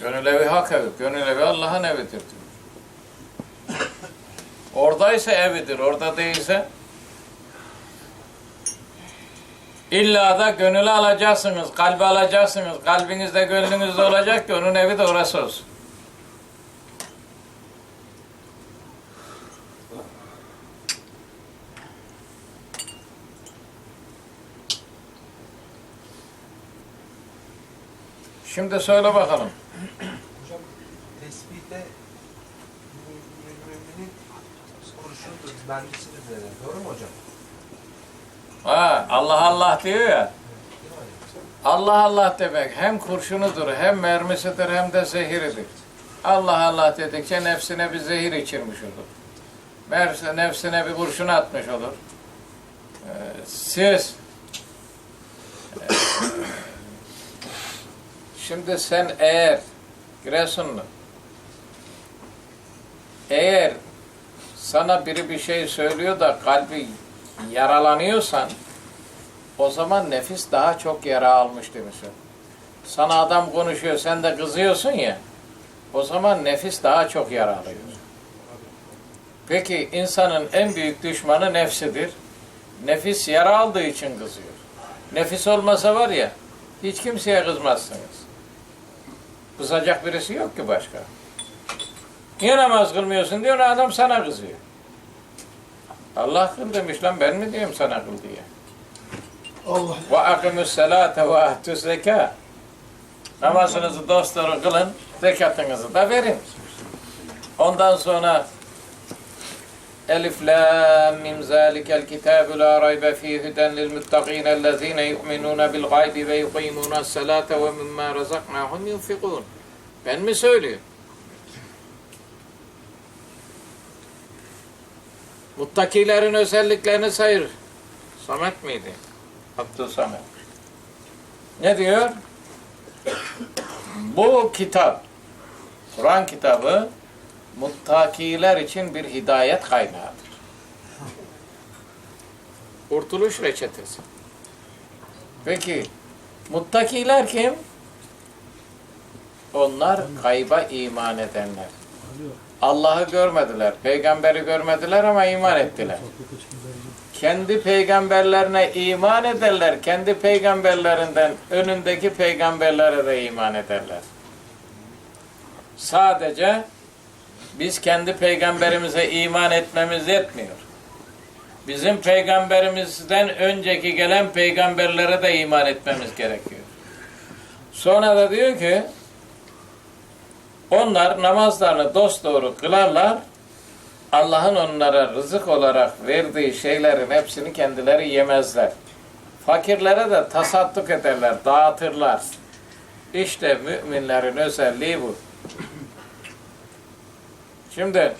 Gönül evi hak evi. Gönül evi Allah'ın evidir diyor. Oradaysa evidir. Orada değilse illa da gönülü alacaksınız. Kalbi alacaksınız. Kalbinizde gönlünüzde olacak ki onun evi de orası olsun. Şimdi söyle bakalım. Hocam tesbihte mü- müminin mermisidir derler. Doğru mu hocam? Ha, Allah Allah diyor ya. Allah Allah demek hem kurşunudur, hem mermisidir, hem de zehiridir. Allah Allah dedikçe nefsine bir zehir içirmiş olur. Merse nefsine bir kurşun atmış olur. Ee, siz şimdi sen eğer Giresunlu eğer sana biri bir şey söylüyor da kalbi yaralanıyorsan o zaman nefis daha çok yara almış demişsin. Sana adam konuşuyor, sen de kızıyorsun ya. O zaman nefis daha çok yara alıyor. Peki insanın en büyük düşmanı nefsidir. Nefis yara aldığı için kızıyor. Nefis olmasa var ya, hiç kimseye kızmazsınız. Kızacak birisi yok ki başka. Niye namaz kılmıyorsun diyor, adam sana kızıyor. Allah kıl demiş lan ben mi diyeyim sana kıl diye. Allah Ve akimus salate ve ahtüs zeka. Namazınızı dostları kılın, zekatınızı da verin. Ondan sonra Elif lam mim zalikel kitabu la raybe fihi huden lil muttaqin ellezine yu'minuna bil gaybi ve yuqimuna salate ve mimma razaknahum yunfikun. Ben mi söylüyorum? Muttakilerin özelliklerini sayır. Samet miydi? Abdülsamet. Ne diyor? Bu kitap, Kur'an kitabı muttakiler için bir hidayet kaynağıdır. Kurtuluş reçetesi. Peki, muttakiler kim? Onlar kayba iman edenler. Allah'ı görmediler, peygamberi görmediler ama iman ettiler kendi peygamberlerine iman ederler. Kendi peygamberlerinden önündeki peygamberlere de iman ederler. Sadece biz kendi peygamberimize iman etmemiz yetmiyor. Bizim peygamberimizden önceki gelen peygamberlere de iman etmemiz gerekiyor. Sonra da diyor ki onlar namazlarını dosdoğru kılarlar Allah'ın onlara rızık olarak verdiği şeylerin hepsini kendileri yemezler. Fakirlere de tasadduk ederler, dağıtırlar. İşte müminlerin özelliği bu. Şimdi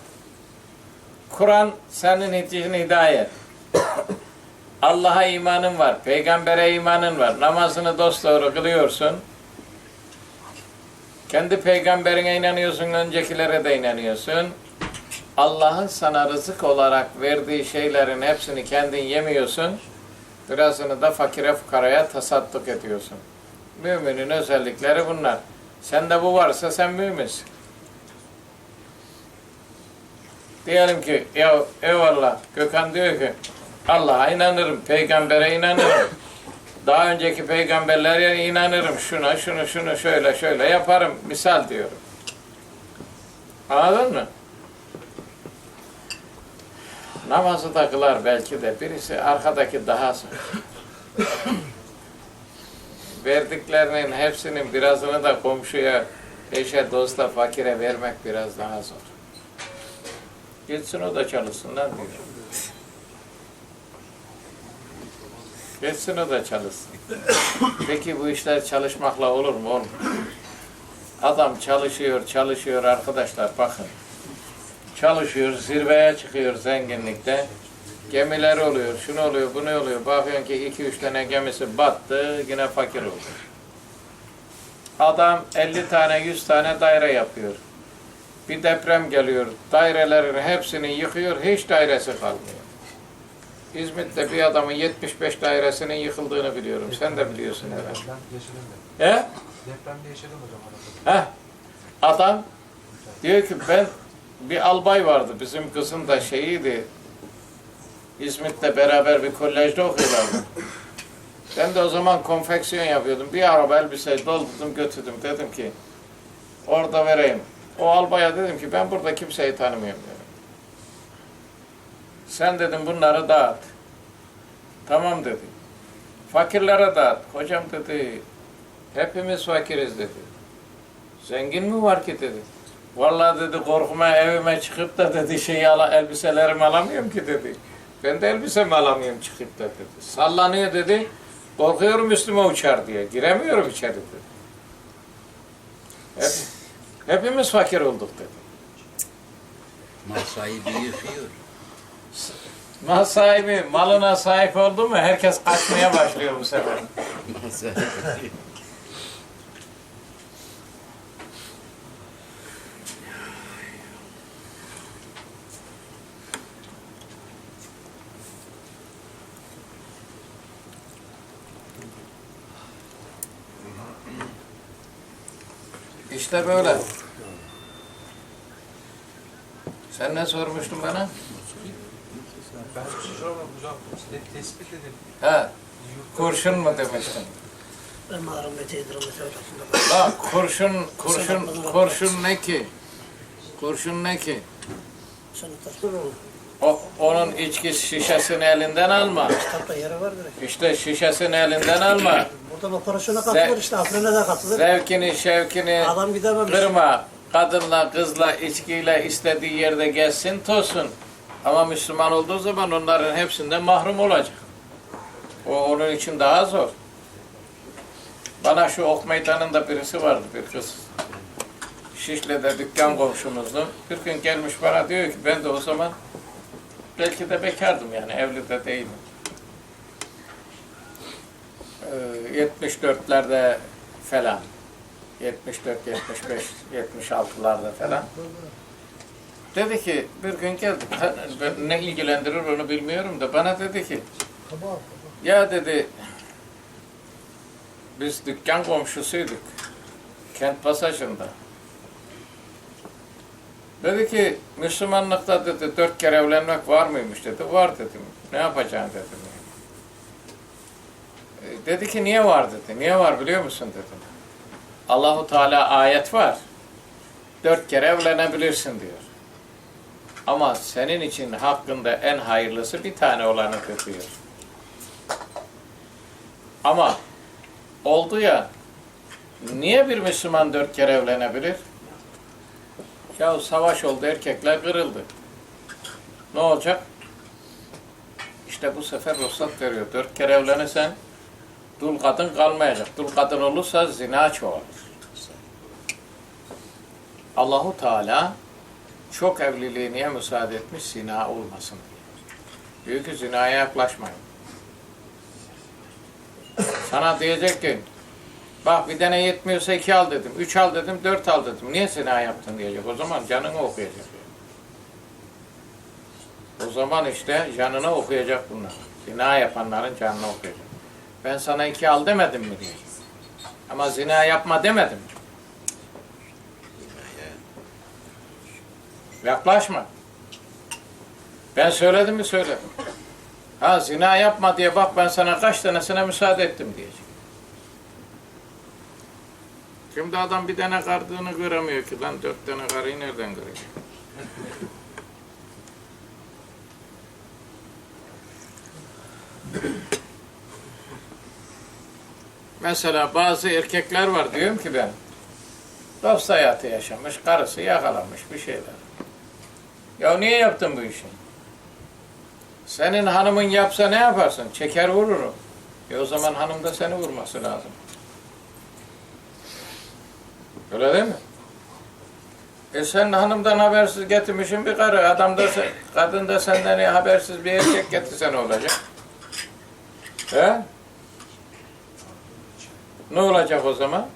Kur'an senin için hidayet. Allah'a imanın var, peygambere imanın var. Namazını dosdoğru kılıyorsun. Kendi peygamberine inanıyorsun, öncekilere de inanıyorsun. Allah'ın sana rızık olarak verdiği şeylerin hepsini kendin yemiyorsun. Birazını da fakire fukaraya tasadduk ediyorsun. Müminin özellikleri bunlar. Sende bu varsa sen müminsin. Diyelim ki ya eyvallah Gökhan diyor ki Allah'a inanırım, peygambere inanırım. Daha önceki peygamberlere inanırım. Şuna, şunu, şunu şöyle şöyle yaparım. Misal diyorum. Anladın mı? Namazı da kılar belki de. Birisi arkadaki daha. Verdiklerinin hepsinin birazını da komşuya, eşe, dosta, fakire vermek biraz daha zor. Gitsin o da çalışsın lan diyor. Gitsin o da çalışsın. Peki bu işler çalışmakla olur mu? Olmuyor. Adam çalışıyor, çalışıyor arkadaşlar bakın çalışıyor, zirveye çıkıyor zenginlikte. Gemiler oluyor, şunu oluyor, bunu oluyor. Bakıyorsun ki iki üç tane gemisi battı, yine fakir oldu. Adam 50 tane, 100 tane daire yapıyor. Bir deprem geliyor, dairelerin hepsini yıkıyor, hiç dairesi kalmıyor. İzmit'te bir adamın 75 dairesinin yıkıldığını biliyorum. Sen de biliyorsun herhalde. He? Depremde yaşadım hocam. Heh. Adam diyor ki ben bir albay vardı bizim kızın da şeyiydi İzmit'te beraber bir kolejde okuyorlardı. Ben de o zaman konfeksiyon yapıyordum. Bir araba elbise doldurdum götürdüm. Dedim ki orada vereyim. O albaya dedim ki ben burada kimseyi tanımıyorum dedim. Sen dedim bunları dağıt. Tamam dedi. Fakirlere dağıt. Hocam dedi hepimiz fakiriz dedi. Zengin mi var ki dedi. Vallahi dedi korkuma evime çıkıp da dedi şey ala, elbiselerimi alamıyorum ki dedi. Ben de elbisemi alamıyorum çıkıp da dedi. Sallanıyor dedi. Korkuyorum üstüme uçar diye. Giremiyorum içeri dedi. Hep, hepimiz fakir olduk dedi. Mal sahibi yıkıyor. Mal sahibi malına sahip oldu mu herkes kaçmaya başlıyor bu sefer. İşte böyle. Sen ne sormuştun bana? Ben bir şey hocam. Te- tespit edin. He, kurşun mu demiştin? Teydirim mesela. La kurşun, kurşun, kurşun ne ki? Kurşun ne ki? O, onun içki şişesini elinden alma. Kitapta yeri var direkt. İşte şişesini elinden alma. Buradan operasyona katılır işte. Afrin'e de katılır. Zevkini, şevkini Adam gidememiş. kırma. Kadınla, kızla, içkiyle istediği yerde gezsin, tozsun. Ama Müslüman olduğu zaman onların hepsinden mahrum olacak. O onun için daha zor. Bana şu ok meydanında birisi vardı bir kız. Şişli'de dükkan komşumuzdu. Bir gün gelmiş bana diyor ki ben de o zaman belki de bekardım yani evli de değilim. Ee, 74'lerde falan. 74, 75, 76'larda falan. Dedi ki bir gün geldi. Ben Ne ilgilendirir onu bilmiyorum da bana dedi ki ya dedi biz dükkan komşusuyduk. Kent pasajında. Dedi ki Müslümanlıkta dedi dört kere evlenmek var mıymış dedi. Var dedim. Ne yapacaksın dedim. E, Dedi ki niye var dedi. Niye var biliyor musun dedim. Allahu Teala ayet var. Dört kere evlenebilirsin diyor. Ama senin için hakkında en hayırlısı bir tane olanıdır diyor. Ama oldu ya niye bir Müslüman dört kere evlenebilir? Ya savaş oldu erkekler kırıldı. Ne olacak? İşte bu sefer ruhsat veriyor. Dört kere evlenirsen dul kadın kalmayacak. Dul kadın olursa zina çoğalır. Allahu Teala çok evliliğe niye müsaade etmiş? Zina olmasın diye. Diyor ki zinaya yaklaşmayın. Sana diyecek ki bak bir tane yetmiyorsa iki al dedim, üç al dedim, dört al dedim. Niye zina yaptın diyecek. O zaman canını okuyacak. O zaman işte canını okuyacak bunlar. Zina yapanların canını okuyacak. Ben sana iki al demedim mi diyecek. Ama zina yapma demedim. Yaklaşma. Ben söyledim mi söyledim. Ha zina yapma diye bak ben sana kaç tanesine müsaade ettim diyecek. Şimdi adam bir tane kardığını göremiyor ki lan dört tane karıyı nereden görecek? Mesela bazı erkekler var diyorum ki ben. Dost hayatı yaşamış, karısı yakalamış bir şeyler. Ya niye yaptın bu işi? Senin hanımın yapsa ne yaparsın? Çeker vurur o. E o zaman hanım da seni vurması lazım. Öyle değil mi? E sen hanımdan habersiz getirmişsin bir karı. Adam da sen, kadın da senden habersiz bir erkek getirse ne olacak? He? Ne olacak o zaman?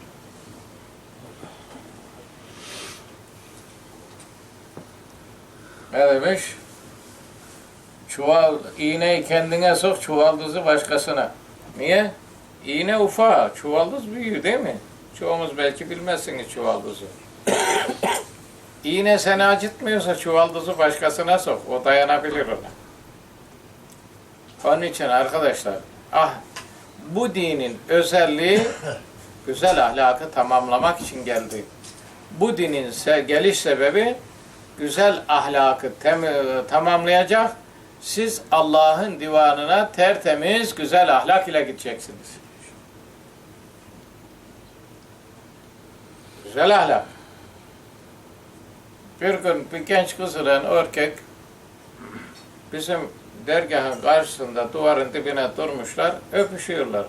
Ne demiş? Çuval, iğneyi kendine sok, çuvaldızı başkasına. Niye? İğne ufa, çuvaldız büyüyor değil mi? Çoğumuz belki bilmezsiniz çuvaldızı. İğne seni acıtmıyorsa çuvaldızı başkasına sok. O dayanabilir ona. Onun için arkadaşlar, ah bu dinin özelliği güzel ahlakı tamamlamak için geldi. Bu dinin geliş sebebi güzel ahlakı tamamlayacak. Siz Allah'ın divanına tertemiz güzel ahlak ile gideceksiniz. Güzel ahlak. Bir gün bir genç kız ile erkek bizim dergahın karşısında duvarın dibine durmuşlar, öpüşüyorlar.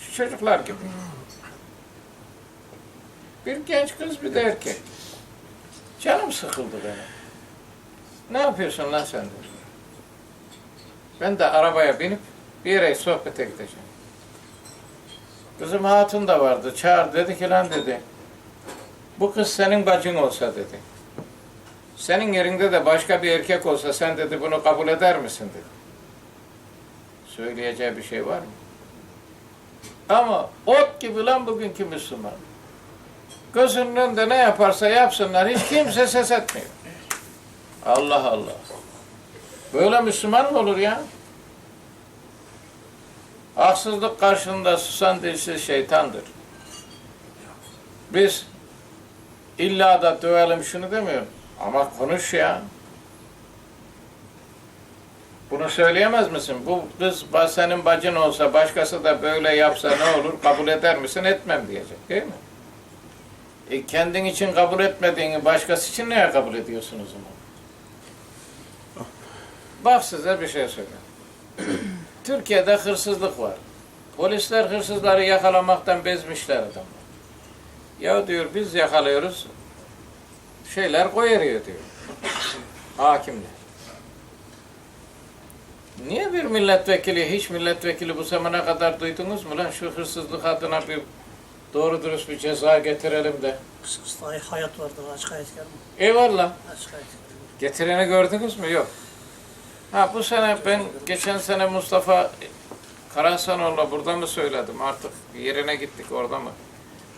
Şu çocuklar gibi. Bir genç kız bir de erkek. Canım sıkıldı benim. Ne yapıyorsun lan sen. Ben de arabaya binip bir yere sohbete gideceğim. Kızım hatun da vardı. Çağır dedi ki lan dedi. Bu kız senin bacın olsa dedi. Senin yerinde de başka bir erkek olsa sen dedi bunu kabul eder misin dedi. Söyleyeceği bir şey var mı? Ama ot gibi lan bugünkü Müslüman. Gözünün önünde ne yaparsa yapsınlar hiç kimse ses etmiyor. Allah Allah. Böyle Müslüman mı olur ya? Haksızlık karşında susan dilsiz şeytandır. Biz illa da dövelim şunu demiyorum. Ama konuş ya. Bunu söyleyemez misin? Bu kız senin bacın olsa başkası da böyle yapsa ne olur? Kabul eder misin? Etmem diyecek değil mi? E kendin için kabul etmediğini başkası için neye kabul ediyorsun o zaman? Bak size bir şey söyleyeyim. Türkiye'de hırsızlık var. Polisler hırsızları yakalamaktan bezmişler adamlar. Ya diyor biz yakalıyoruz, şeyler koyarıyor diyor. Hakimler. Niye bir milletvekili, hiç milletvekili bu zamana kadar duydunuz mu lan şu hırsızlık adına bir doğru dürüst bir ceza getirelim de. Kısa hayat vardı. Açık hayat geldi. Eyvallah. Açık hayat geldi. Getireni gördünüz mü? Yok. Ha bu sene ben geçen sene Mustafa Karahasanoğlu'na burada mı söyledim artık yerine gittik orada mı?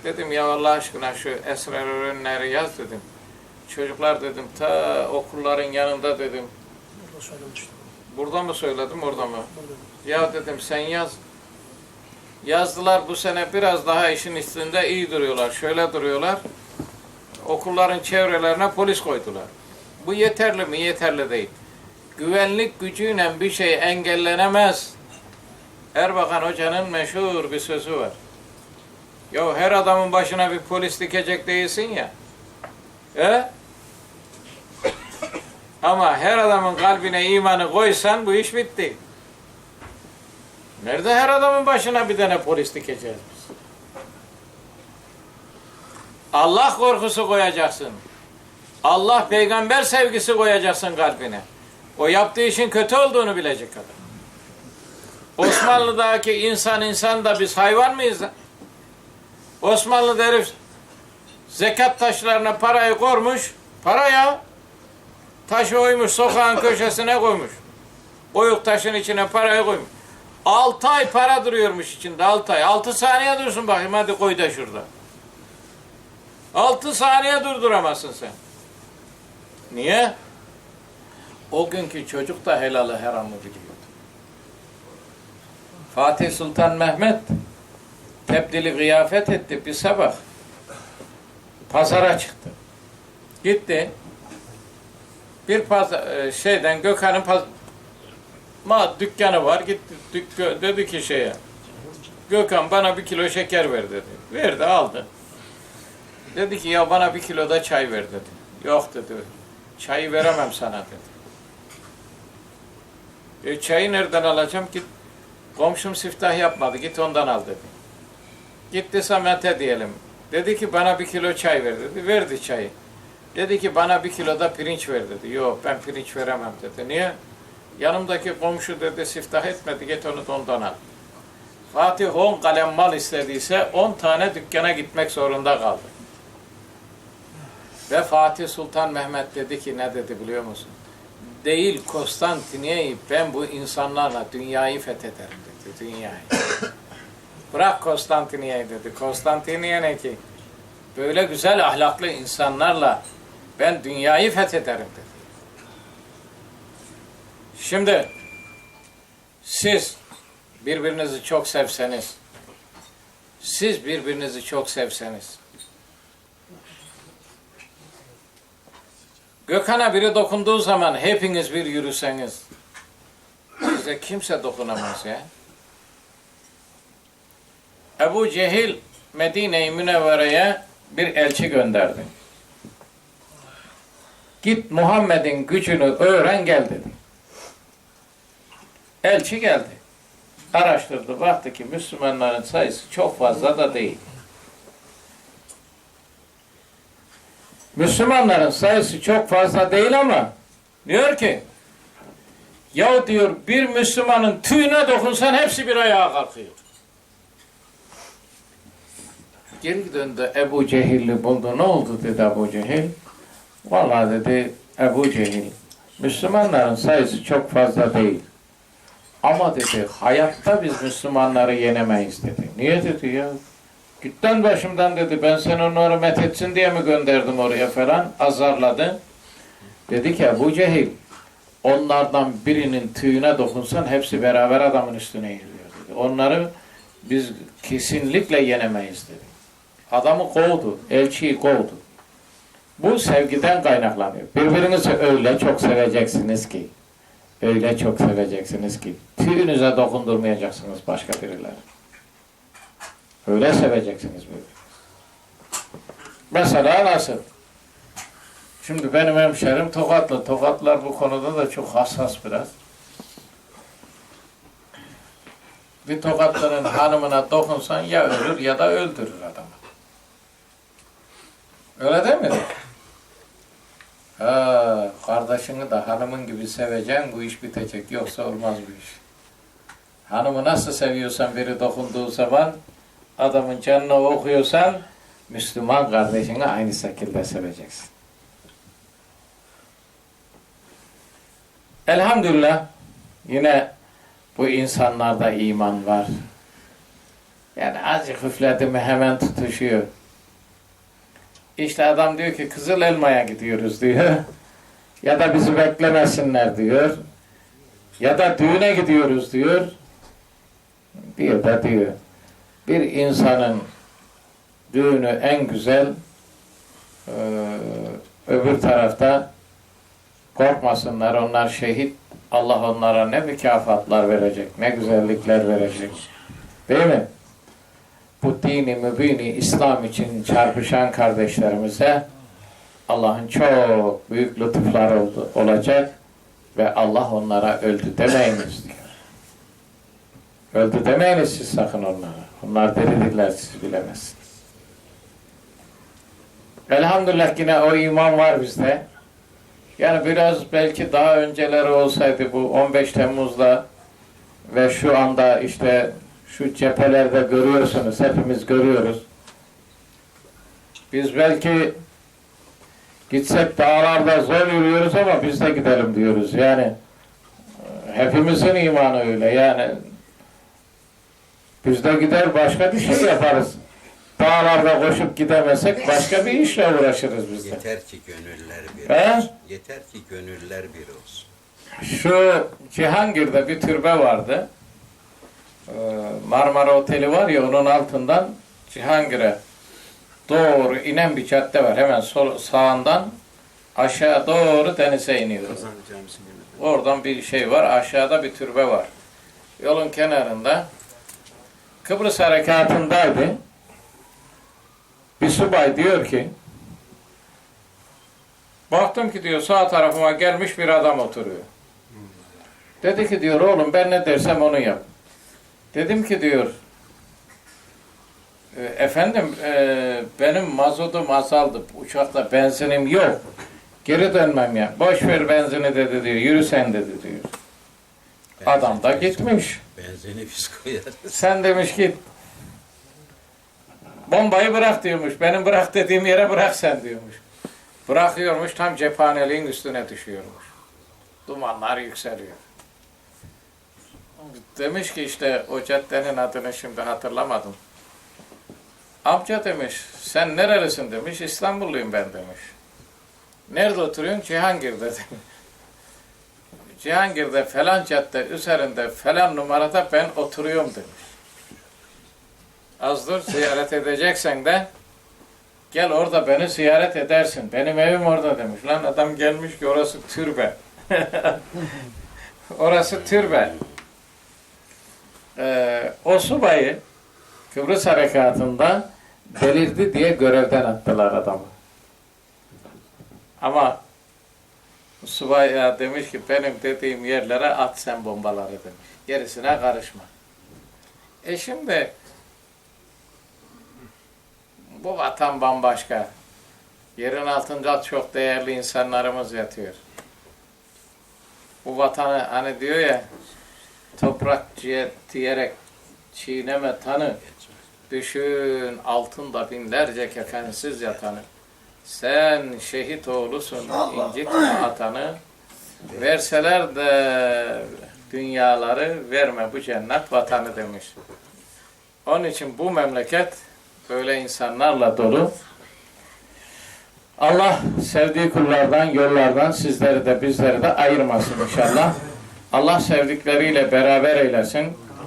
Dedim ya Allah aşkına şu esrar ürünleri yaz dedim. Çocuklar dedim ta okulların yanında dedim. Burada söylemiştim. Burada mı söyledim orada mı? Burada. Ya dedim sen yaz. Yazdılar bu sene biraz daha işin üstünde iyi duruyorlar. Şöyle duruyorlar. Okulların çevrelerine polis koydular. Bu yeterli mi? Yeterli değil. Güvenlik gücüyle bir şey engellenemez. Erbakan Hoca'nın meşhur bir sözü var. Ya her adamın başına bir polis dikecek değilsin ya. E? Ama her adamın kalbine imanı koysan bu iş bitti. Nerede her adamın başına bir tane polis dikeceğiz biz? Allah korkusu koyacaksın. Allah peygamber sevgisi koyacaksın kalbine. O yaptığı işin kötü olduğunu bilecek adam. Osmanlı'daki insan insan da biz hayvan mıyız? lan? Osmanlı'da herif zekat taşlarına parayı kormuş. Para ya. Taşı oymuş sokağın köşesine koymuş. Oyuk taşın içine parayı koymuş. Altı ay para duruyormuş içinde altı ay. Altı saniye dursun bakayım hadi koy da şurada. Altı saniye durduramazsın sen. Niye? O günkü çocuk da helalı haramı biliyordu. Fatih Sultan Mehmet tebdili kıyafet etti bir sabah. Pazara çıktı. Gitti. Bir pazar, şeyden Gökhan'ın paz ma dükkanı var. Gitti dükkan, dedi ki şeye. Gökhan bana bir kilo şeker ver dedi. Verdi aldı. Dedi ki ya bana bir kilo da çay ver dedi. Yok dedi. Çayı veremem sana dedi. E çayı nereden alacağım? Git komşum siftah yapmadı. Git ondan al dedi. Gitti Samet'e diyelim. Dedi ki bana bir kilo çay ver dedi. Verdi çayı. Dedi ki bana bir kilo da pirinç ver dedi. Yok ben pirinç veremem dedi. Niye? Yanımdaki komşu dedi siftah etmedi git onu da ondan al. Fatih 10 kalem mal istediyse 10 tane dükkana gitmek zorunda kaldı. Ve Fatih Sultan Mehmet dedi ki ne dedi biliyor musun? Değil Konstantinye'yi ben bu insanlarla dünyayı fethederim dedi. Dünyayı. Bırak Konstantinye'yi dedi. Konstantiniye ne ki? Böyle güzel ahlaklı insanlarla Ben dünyayı fethederim dedi. Şimdi siz birbirinizi çok sevseniz, siz birbirinizi çok sevseniz, Gökhan'a biri dokunduğu zaman hepiniz bir yürüseniz, size kimse dokunamaz ya. Ebu Cehil Medine-i Münevvere'ye bir elçi gönderdi. Git Muhammed'in gücünü öğren gel dedi. Elçi geldi. Araştırdı, baktı ki Müslümanların sayısı çok fazla da değil. Müslümanların sayısı çok fazla değil ama diyor ki ya diyor bir Müslümanın tüyüne dokunsan hepsi bir ayağa kalkıyor. Geri döndü Ebu Cehil'i buldu. Ne oldu dedi Ebu Cehil. Vallahi dedi Ebu Cehil Müslümanların sayısı çok fazla değil. Ama dedi hayatta biz Müslümanları yenemeyiz dedi. Niye dedi ya? Gitten başımdan dedi ben seni onları methetsin diye mi gönderdim oraya falan azarladı. Dedi ki Ebu Cehil onlardan birinin tüyüne dokunsan hepsi beraber adamın üstüne yürüyor dedi. Onları biz kesinlikle yenemeyiz dedi. Adamı kovdu, elçiyi kovdu. Bu sevgiden kaynaklanıyor. Birbirinizi öyle çok seveceksiniz ki, öyle çok seveceksiniz ki, tüyünüze dokundurmayacaksınız başka birileri. Öyle seveceksiniz birbirinizi. Mesela nasıl? Şimdi benim hemşerim Tokatlı. Tokatlılar bu konuda da çok hassas biraz. Bir Tokatlı'nın hanımına dokunsan ya ölür ya da öldürür adamı. Öyle değil mi? Ha, kardeşini de hanımın gibi seveceksin, bu iş bitecek. Yoksa olmaz bu iş. Hanımı nasıl seviyorsan biri dokunduğu zaman, adamın canını okuyorsan, Müslüman kardeşini aynı şekilde seveceksin. Elhamdülillah, yine bu insanlarda iman var. Yani azıcık üfledi mi hemen tutuşuyor. İşte adam diyor ki Kızıl Elma'ya gidiyoruz diyor. Ya da bizi beklemesinler diyor. Ya da düğüne gidiyoruz diyor. Bir de diyor. Bir insanın düğünü en güzel öbür tarafta korkmasınlar onlar şehit Allah onlara ne mükafatlar verecek ne güzellikler verecek değil mi? Bu dini mübini İslam için çarpışan kardeşlerimize Allah'ın çok büyük lütuflar oldu, olacak ve Allah onlara öldü demeyiniz diyor. Öldü demeyiniz siz sakın onlara. Onlar delidirler siz bilemezsiniz. Elhamdülillah yine o iman var bizde. Yani biraz belki daha önceleri olsaydı bu 15 Temmuz'da ve şu anda işte şu cephelerde görüyorsunuz, hepimiz görüyoruz. Biz belki gitsek dağlarda zor yürüyoruz ama biz de gidelim diyoruz. Yani e, hepimizin imanı öyle. Yani biz de gider başka bir şey yaparız. Dağlarda koşup gidemezsek başka bir işle uğraşırız biz de. Yeter ki gönüller bir He? olsun. Yeter ki gönüller bir olsun. Şu Cihangir'de bir türbe vardı. Ee, Marmara Oteli var ya onun altından Cihangir'e doğru inen bir cadde var. Hemen sol, sağından aşağı doğru denize yanında. Oradan bir şey var. Aşağıda bir türbe var. Yolun kenarında Kıbrıs harekatındaydı. Bir subay diyor ki Baktım ki diyor sağ tarafıma gelmiş bir adam oturuyor. Dedi ki diyor oğlum ben ne dersem onu yap. Dedim ki diyor "E, efendim e, benim mazotum azaldı. Uçakta benzinim yok. Geri dönmem ya. Boş ver benzini dedi diyor. Yürü sen dedi diyor. Adam da Benzin- gitmiş. Benzini biz koyarız. Sen demiş git. Bombayı bırak diyormuş. Benim bırak dediğim yere bırak sen diyormuş. Bırakıyormuş tam cephaneliğin üstüne düşüyormuş. Dumanlar yükseliyor. Demiş ki işte o caddenin adını şimdi hatırlamadım. Amca demiş sen nerelisin demiş İstanbulluyum ben demiş. Nerede oturuyorsun? Cihangir'de demiş. Cihangir'de falan cadde üzerinde falan numarada ben oturuyorum demiş. Az dur ziyaret edeceksen de gel orada beni ziyaret edersin. Benim evim orada demiş. Lan adam gelmiş ki orası türbe. orası türbe. Ee, o subayı Kıbrıs Harekatı'nda delirdi diye görevden attılar adamı. Ama subay ya demiş ki benim dediğim yerlere at sen bombaları demiş. Gerisine karışma. E şimdi bu vatan bambaşka. Yerin altında çok değerli insanlarımız yatıyor. Bu vatanı hani diyor ya toprak diyerek çiğneme tanı. Düşün altında binlerce kefensiz yatanı. Sen şehit oğlusun incitme atanı. Verseler de dünyaları verme bu cennet vatanı demiş. Onun için bu memleket böyle insanlarla dolu. Allah sevdiği kullardan, yollardan sizleri de bizleri de ayırmasın inşallah. Allah sevdikleriyle beraber eylesin.